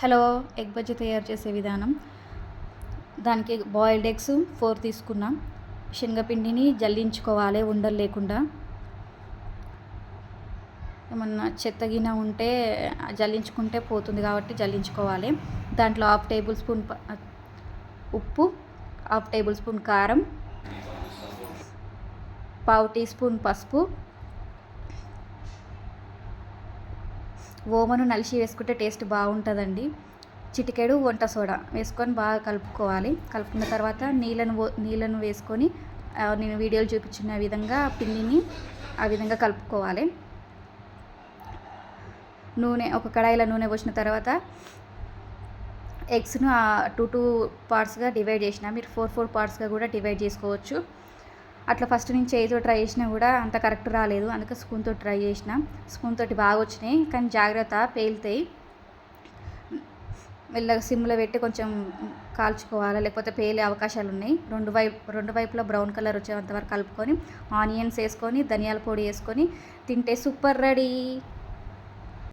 Hello egg bajji తయారు చేసే విధానం. దానికి బాయిల్డ్ ఎగ్స్ ఫోర్ తీసుకున్నాం. శనగపిండిని జల్లించుకోవాలి ఉండలు లేకుండా. ఏమన్నా చెత్తగిన ఉంటే జల్లించుకుంటే పోతుంది కాబట్టి జల్లించుకోవాలి. దాంట్లో హాఫ్ టేబుల్ స్పూన్ ఉప్పు హాఫ్ టేబుల్ స్పూన్ కారం పావు టీ స్పూన్ పసుపు ఓమను నలిసి వేసుకుంటే టేస్ట్ బాగుంటుందండి. చిటికెడు వంట సోడా వేసుకొని బాగా కలుపుకోవాలి. కలుపుకున్న తర్వాత నీళ్ళను నీళ్ళను వేసుకొని నేను వీడియోలు చూపించిన విధంగా పిండిని ఆ విధంగా కలుపుకోవాలి. నూనె ఒక కడాయిలో నూనె పోసిన తర్వాత ఎగ్స్ను టూ టూ పార్ట్స్గా డివైడ్ చేసిన మీరు ఫోర్ ఫోర్ పార్ట్స్గా కూడా డివైడ్ చేసుకోవచ్చు. అట్లా ఫస్ట్ నుంచి చేయితో ట్రై చేసినా కూడా అంత కరెక్ట్ రాలేదు. అందుకే స్పూన్తో ట్రై చేసిన. స్పూన్ తోటి బాగా వచ్చినాయి. కానీ జాగ్రత్త పేలుతాయి. మెల్లగా సిమ్లో పెట్టి కొంచెం కాల్చుకోవాలి? లేకపోతే పేలే అవకాశాలు ఉన్నాయి. రెండు వైపు రెండు వైపులా బ్రౌన్ కలర్ వచ్చేంత వరకు కలుపుకొని ఆనియన్స్ వేసుకొని ధనియాల పొడి వేసుకొని తింటే సూపర్ రెడీ.